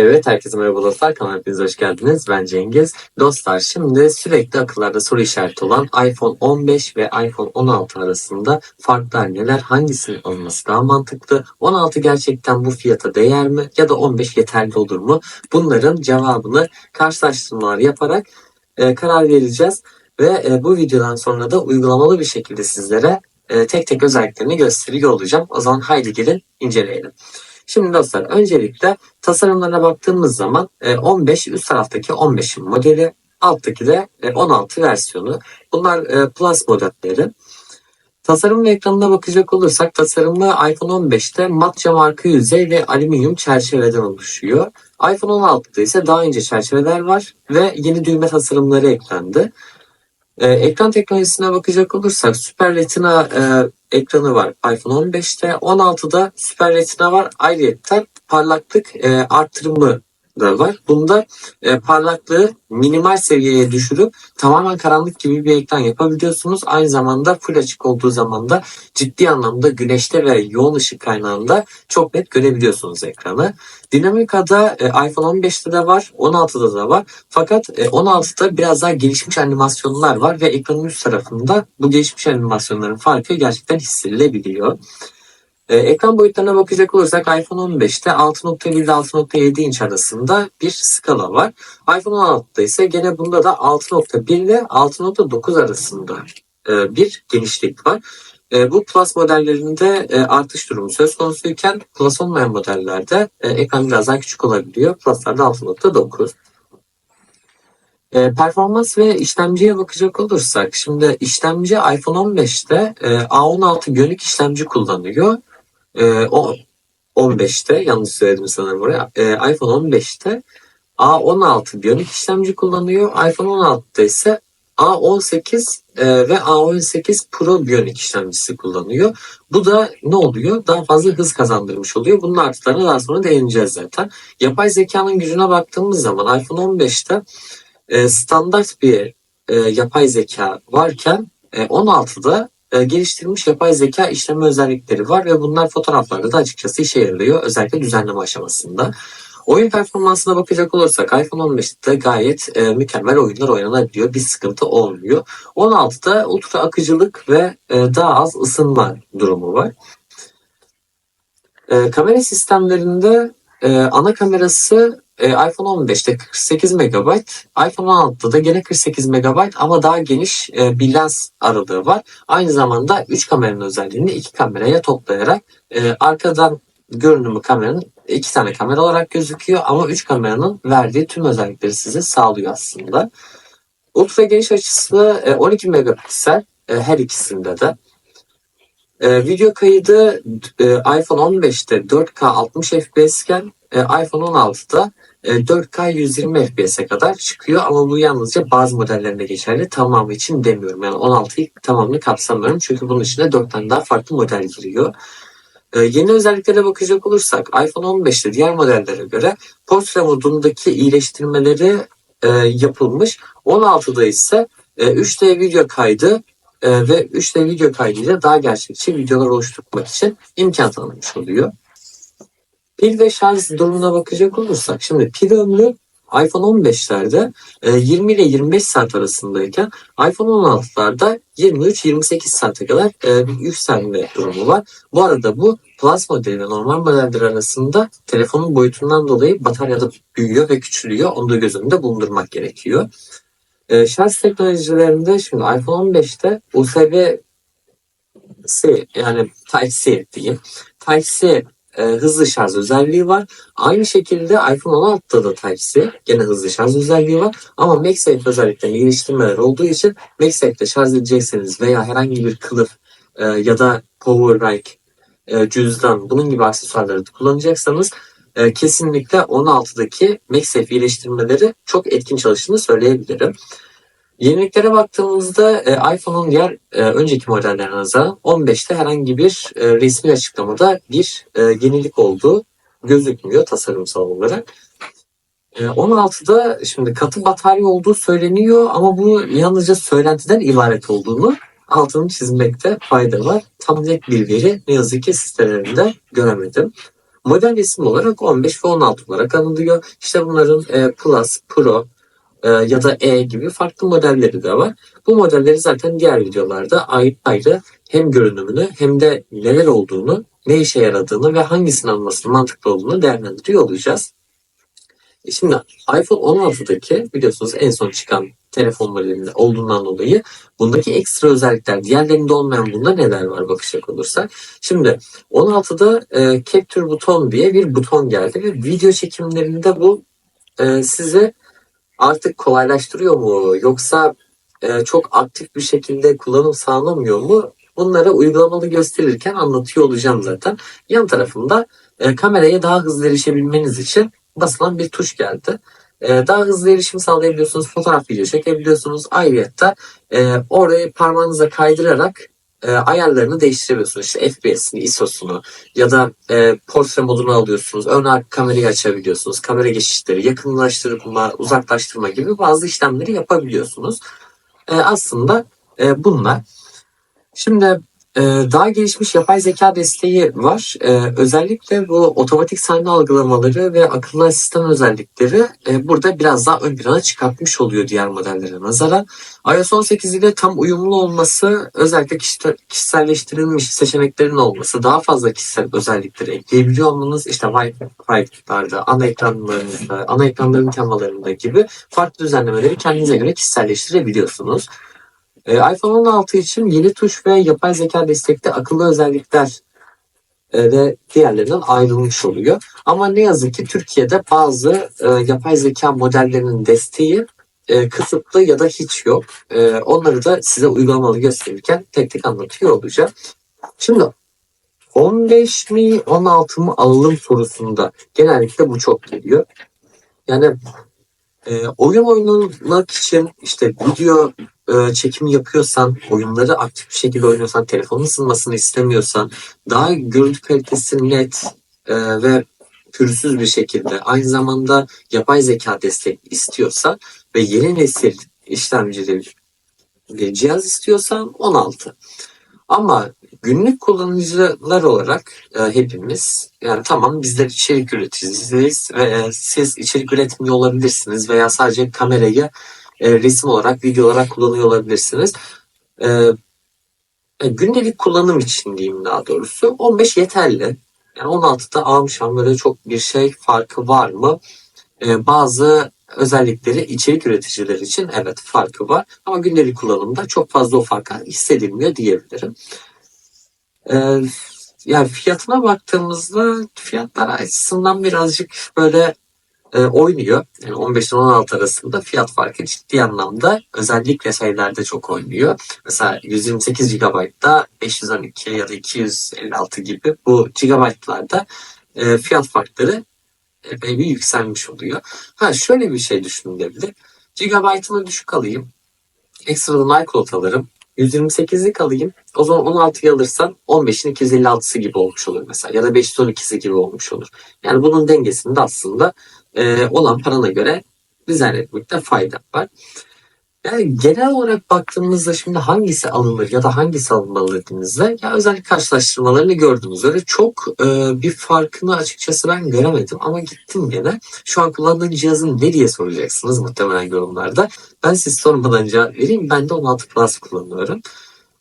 Evet, herkese merhaba dostlar. Kanalıma hepiniz hoş geldiniz. Ben Cengiz. Dostlar şimdi sürekli akıllarda soru işareti olan iPhone 15 ve iPhone 16 arasında farklar neler? Hangisinin alınması daha mantıklı? 16 gerçekten bu fiyata değer mi? Ya da 15 yeterli olur mu? Bunların cevabını karşılaştırmalar yaparak e, karar vereceğiz. Ve e, bu videodan sonra da uygulamalı bir şekilde sizlere e, tek tek özelliklerini gösteriyor olacağım. O zaman haydi gelin inceleyelim. Şimdi dostlar öncelikle tasarımlarına baktığımız zaman e, 15 üst taraftaki 15'in modeli alttaki de e, 16 versiyonu. Bunlar e, Plus modelleri. Tasarım ve ekranına bakacak olursak tasarımı iPhone 15'te mat cam arka yüzey ve alüminyum çerçeveden oluşuyor. iPhone 16'da ise daha ince çerçeveler var ve yeni düğme tasarımları eklendi. Ee, ekran teknolojisine bakacak olursak Super Retina e, ekranı var iPhone 15'te. 16'da Super Retina var. Ayrıca parlaklık e, artırımı da var. Bunda e, parlaklığı minimal seviyeye düşürüp tamamen karanlık gibi bir ekran yapabiliyorsunuz. Aynı zamanda full açık olduğu zaman da ciddi anlamda güneşte ve yoğun ışık kaynağında çok net görebiliyorsunuz ekranı. Dinamika'da e, iPhone 15'te de var, 16'da da var. Fakat e, 16'da biraz daha gelişmiş animasyonlar var ve ekranın üst tarafında bu gelişmiş animasyonların farkı gerçekten hissedilebiliyor. Ee, ekran boyutlarına bakacak olursak iPhone 15'te 6.1 ile 6.7 inç arasında bir skala var. iPhone 16'da ise gene bunda da 6.1 ile 6.9 arasında e, bir genişlik var. E, bu Plus modellerinde e, artış durumu söz konusuyken Plus olmayan modellerde e, ekran biraz daha küçük olabiliyor. Plus'larda 6.9. E, performans ve işlemciye bakacak olursak şimdi işlemci iPhone 15'te e, A16 Bionic işlemci kullanıyor. E, o 15'te yanlış söyledim sanırım oraya. E, iPhone 15'te A16 Bionic işlemci kullanıyor. iPhone 16'da ise A18 e, ve A18 Pro Bionic işlemcisi kullanıyor. Bu da ne oluyor? Daha fazla hız kazandırmış oluyor. Bunun artılarına daha sonra değineceğiz zaten. Yapay zekanın gücüne baktığımız zaman iPhone 15'te e, standart bir e, yapay zeka varken e, 16'da e, geliştirilmiş yapay zeka işleme özellikleri var ve bunlar fotoğraflarda da açıkçası işe yarıyor özellikle düzenleme aşamasında. Oyun performansına bakacak olursak iPhone 15'te gayet e, mükemmel oyunlar oynanabiliyor. Bir sıkıntı olmuyor. 16'da ultra akıcılık ve e, daha az ısınma durumu var. E, kamera sistemlerinde e, ana kamerası e, iPhone 15'te 48 MB, iPhone 16'da da gene 48 MB ama daha geniş e, bir lens aralığı var. Aynı zamanda 3 kameranın özelliğini 2 kameraya toplayarak e, arkadan görünümü kameranın iki tane kamera olarak gözüküyor ama 3 kameranın verdiği tüm özellikleri size sağlıyor aslında. Ultra geniş açısı e, 12 megapiksel e, her ikisinde de. E, video kaydı e, iPhone 15'te 4K 60 FPS iken e, iPhone 16'da e, 4K 120 FPS'e kadar çıkıyor ama bu yalnızca bazı modellerinde geçerli. Tamamı için demiyorum. Yani 16'yı tamamını kapsamıyorum. Çünkü bunun içinde 4 tane daha farklı model giriyor. E, yeni özelliklere bakacak olursak iPhone 15'te diğer modellere göre portre modundaki iyileştirmeleri e, yapılmış. 16'da ise e, 3D video kaydı e, ve 3D video kaydıyla daha gerçekçi videolar oluşturmak için imkan tanınmış oluyor. Pil ve şarj durumuna bakacak olursak şimdi pil ömrü iPhone 15'lerde 20 ile 25 saat arasındayken iPhone 16'larda 23-28 saate kadar e, bir yükselme durumu var. Bu arada bu Plus modeli ve normal modeller arasında telefonun boyutundan dolayı bataryada büyüyor ve küçülüyor. Onu da göz önünde bulundurmak gerekiyor. E, şarj teknolojilerinde şimdi iPhone 15'te USB-C yani Type-C diyeyim. Type-C e, hızlı şarj özelliği var. Aynı şekilde iPhone 16'da da Type-C gene hızlı şarj özelliği var. Ama MagSafe özelliklerini geliştirmeler olduğu için MagSafe'de şarj edecekseniz veya herhangi bir kılıf e, ya da power bank, e, cüzdan bunun gibi aksesuarları kullanacaksanız e, kesinlikle 16'daki MagSafe iyileştirmeleri çok etkin çalıştığını söyleyebilirim. Yeniliklere baktığımızda e, iPhone'un diğer e, önceki modellerine nazaran 15'te herhangi bir e, resmi açıklamada bir e, yenilik olduğu gözükmüyor tasarımsal olarak. E, 16'da şimdi katı batarya olduğu söyleniyor ama bu yalnızca söylentiden ibaret olduğunu altını çizmekte fayda var. Tam net bir veri ne yazık ki sitelerinde göremedim. Model isim olarak 15 ve 16 olarak anılıyor. İşte bunların e, Plus, Pro e, ya da E gibi farklı modelleri de var. Bu modelleri zaten diğer videolarda ayrı ayrı hem görünümünü hem de neler olduğunu, ne işe yaradığını ve hangisini almasının mantıklı olduğunu değerlendiriyor olacağız. E Şimdi iPhone 16'daki biliyorsunuz en son çıkan telefon modelinde olduğundan dolayı bundaki ekstra özellikler diğerlerinde olmayan bunda neler var bakacak olursak. Şimdi 16'da e, Capture buton diye bir buton geldi ve video çekimlerinde bu e, size artık kolaylaştırıyor mu yoksa e, çok aktif bir şekilde kullanım sağlamıyor mu? Bunları uygulamalı gösterirken anlatıyor olacağım zaten. Yan tarafında e, kameraya daha hızlı erişebilmeniz için basılan bir tuş geldi. E, daha hızlı erişim sağlayabiliyorsunuz. Fotoğraf video çekebiliyorsunuz. Ayrıca e, orayı parmağınıza kaydırarak e, ayarlarını değiştirebiliyorsunuz. İşte FPS'ini, ISO'sunu ya da e, portre modunu alıyorsunuz. Ön arka kamerayı açabiliyorsunuz. Kamera geçişleri, yakınlaştırma, uzaklaştırma gibi bazı işlemleri yapabiliyorsunuz. E, aslında e, bunlar. Şimdi daha gelişmiş yapay zeka desteği var. E, özellikle bu otomatik sahne algılamaları ve akıllı asistan özellikleri e, burada biraz daha ön plana çıkartmış oluyor diğer modellere nazaran. iOS 18 ile tam uyumlu olması, özellikle kişi- kişiselleştirilmiş seçeneklerin olması, daha fazla kişisel özellikleri ekleyebiliyor olmanız, işte Wi-Fi'larda, ana ekranlarında, ana ekranların temalarında gibi farklı düzenlemeleri kendinize göre kişiselleştirebiliyorsunuz. Ee, iPhone 16 için yeni tuş ve yapay zeka destekli akıllı özellikler e, de diğerlerinden ayrılmış oluyor. Ama ne yazık ki Türkiye'de bazı e, yapay zeka modellerinin desteği e, kısıtlı ya da hiç yok. E, onları da size uygulamalı gösterirken tek tek anlatıyor olacağım. Şimdi 15 mi 16 mı alalım sorusunda genellikle bu çok geliyor. Yani e, oyun oynamak için işte video e, çekimi yapıyorsan, oyunları aktif bir şekilde oynuyorsan, telefonun ısınmasını istemiyorsan, daha görüntü kalitesi net e, ve pürüzsüz bir şekilde aynı zamanda yapay zeka destek istiyorsan ve yeni nesil işlemcili bir cihaz istiyorsan 16. Ama günlük kullanıcılar olarak e, hepimiz yani tamam bizler içerik üreticisiyiz ve e, siz içerik üretmiyor olabilirsiniz veya sadece kamerayı e, resim olarak, video olarak kullanıyor olabilirsiniz. E, e, gündelik kullanım için diyeyim daha doğrusu 15 yeterli. Yani 16'da almışım böyle çok bir şey farkı var mı? E, bazı özellikleri içerik üreticileri için evet farkı var ama gündelik kullanımda çok fazla o fark hissedilmiyor diyebilirim. E, yani fiyatına baktığımızda fiyatlar açısından birazcık böyle e, oynuyor. Yani 15 ile 16 arasında fiyat farkı ciddi anlamda özellikle şeylerde çok oynuyor. Mesela 128 GB'da 512 ya da 256 gibi bu GB'larda e, fiyat farkları epey bir yükselmiş oluyor. Ha şöyle bir şey düşünülebilir. GB'ını düşük alayım. Ekstradan iCloud alırım. 128'lik alayım. O zaman 16'yı alırsan 15'in 256'sı gibi olmuş olur mesela. Ya da 512'si gibi olmuş olur. Yani bunun dengesinde aslında e, olan parana göre dizayn etmekte fayda var. Yani genel olarak baktığımızda şimdi hangisi alınır ya da hangisi alınmalı dediğimizde ya özellikle karşılaştırmalarını gördüğünüz öyle çok e, bir farkını açıkçası ben göremedim ama gittim gene. Şu an kullandığın cihazın ne diye soracaksınız muhtemelen yorumlarda. Ben siz sormadan cevap vereyim. Ben de 16 Plus kullanıyorum.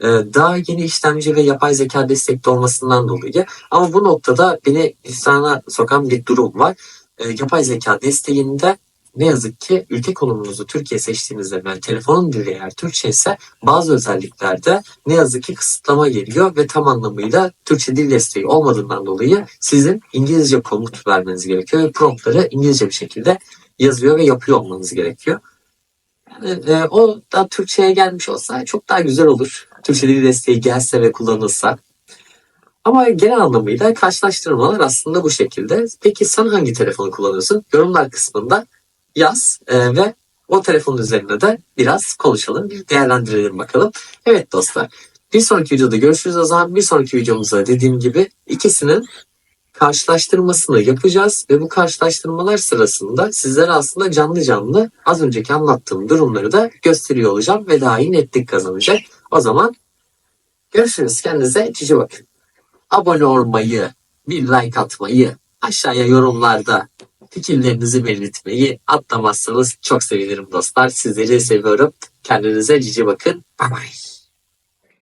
E, daha yeni işlemci ve yapay zeka destekli olmasından dolayı ama bu noktada beni hüsrana sokan bir durum var. E, yapay zeka desteğinde ne yazık ki ülke konumunuzu Türkiye seçtiğinizde ben telefonun dili eğer Türkçe ise bazı özelliklerde ne yazık ki kısıtlama geliyor ve tam anlamıyla Türkçe dil desteği olmadığından dolayı sizin İngilizce komut vermeniz gerekiyor ve promptları İngilizce bir şekilde yazıyor ve yapıyor olmanız gerekiyor. Yani, e, o da Türkçe'ye gelmiş olsa çok daha güzel olur. Türkçe dil desteği gelse ve kullanılsa. Ama genel anlamıyla karşılaştırmalar aslında bu şekilde. Peki sen hangi telefonu kullanıyorsun? Yorumlar kısmında yaz e, ve o telefonun üzerinde de biraz konuşalım, değerlendirelim bakalım. Evet dostlar, bir sonraki videoda görüşürüz o zaman. Bir sonraki videomuzda dediğim gibi ikisinin karşılaştırmasını yapacağız ve bu karşılaştırmalar sırasında sizlere aslında canlı canlı az önceki anlattığım durumları da gösteriyor olacağım ve daha iyi netlik kazanacak. O zaman görüşürüz. Kendinize cici bakın. Abone olmayı, bir like atmayı, aşağıya yorumlarda fikirlerinizi belirtmeyi atlamazsanız çok sevinirim dostlar. Sizleri seviyorum. Kendinize cici bakın. Bye bye.